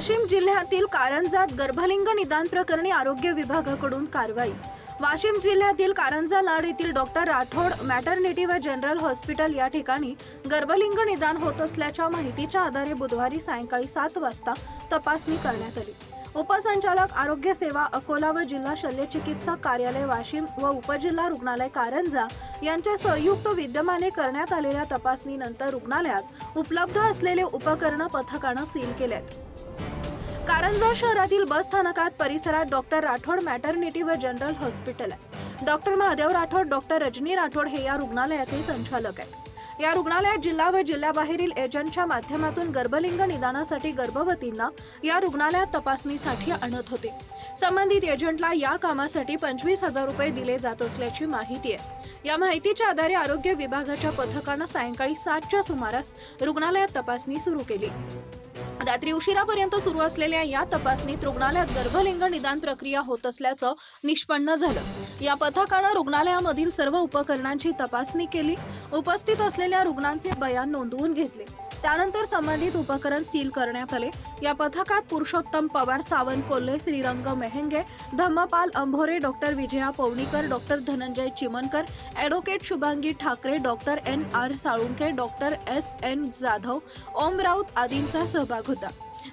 वाशिम जिल्ह्यातील कारंजात गर्भलिंग निदान प्रकरणी आरोग्य विभागाकडून कारवाई. वाशिम जिल्ह्यातील कारंजा लाड येथील डॉक्टर राठोड मॅटर्निटी व जनरल हॉस्पिटल या ठिकाणी गर्भलिंग निदान होत असल्याच्या माहितीच्या आधारे बुधवारी सायंकाळी सात वाजता तपासणी करण्यात आली. उपसंचालक आरोग्य सेवा अकोला व जिल्हा शल्यचिकित्सा कार्यालय वाशिम व उपजिल्हा रुग्णालय कारंजा यांच्या संयुक्त विद्यमाने करण्यात आलेल्या तपासणीनंतर रुग्णालयात उपलब्ध असलेले उपकरण पथकानं सील केल्यात. कारंजा शहरातील बस स्थानकात परिसरात डॉक्टर राठोड मॅटर्निटी व जनरल हॉस्पिटल आहे. डॉक्टर महादेव राठोड डॉक्टर रजनी राठोड हे या रुग्णालयाचे संचालक आहेत. या रुग्णालयात जिल्हा व जिल्ह्याबाहेरील एजंटच्या माध्यमातून गर्भलिंग निदानासाठी गर्भवतींना या रुग्णालयात तपासणीसाठी आणत होते. संबंधित एजंटला या कामासाठी पंचवीस हजार रुपये दिले जात असल्याची माहिती आहे. या माहितीच्या आधारे आरोग्य विभागाच्या पथकानं सायंकाळी सातच्या सुमारास रुग्णालयात तपासणी सुरू केली. रात्री उशिरापर्यंत सुरू असलेल्या या तपासणीत रुग्णालयात गर्भलिंग निदान प्रक्रिया होत असल्याचं निष्पन्न झालं. या पथकानं रुग्णालयामधील सर्व उपकरणांची तपासणी केली. उपस्थित असलेल्या रुग्णांचे बयान नोंदवून घेतले. त्यानंतर संबंधित उपकरण सील करण्यात आले. या पथकात Purushottam Pawar Sawant Kolhe Shrirang Mehenge Dhammapal Ambhore doctor Vijaya Pavnikar doctor Dhananjay Chimankar advocate Shubhangi Thackeray doctor N R Salunke doctor S N Jadhav Om Raut आदींचा सहभाग होता.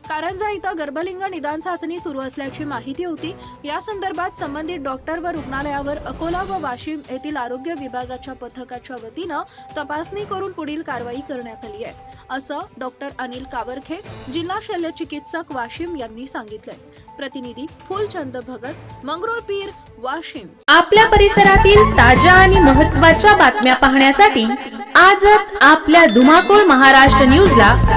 कारंजा इथं गर्भलिंग निदान चाचणी सुरू असल्याची माहिती होती. या संदर्भात संबंधित डॉक्टर व रुग्णालयावर अकोला व वाशिम येथील आरोग्य विभागाच्या पथकाच्या वतीनं तपासणी करून पुढील कारवाई करण्यात आली आहे. असं डॉक्टर अनिल कावरखे जिल्हा शल्य चिकित्सक वाशिम यांनी सांगितलंय. प्रतिनिधी फुलचंद भगत मंगरुळपीर वाशिम. आपल्या परिसरातील ताज्या आणि महत्त्वाच्या बातम्या पाहण्यासाठी आजच आपल्या धुमाकूळ महाराष्ट्र न्यूजला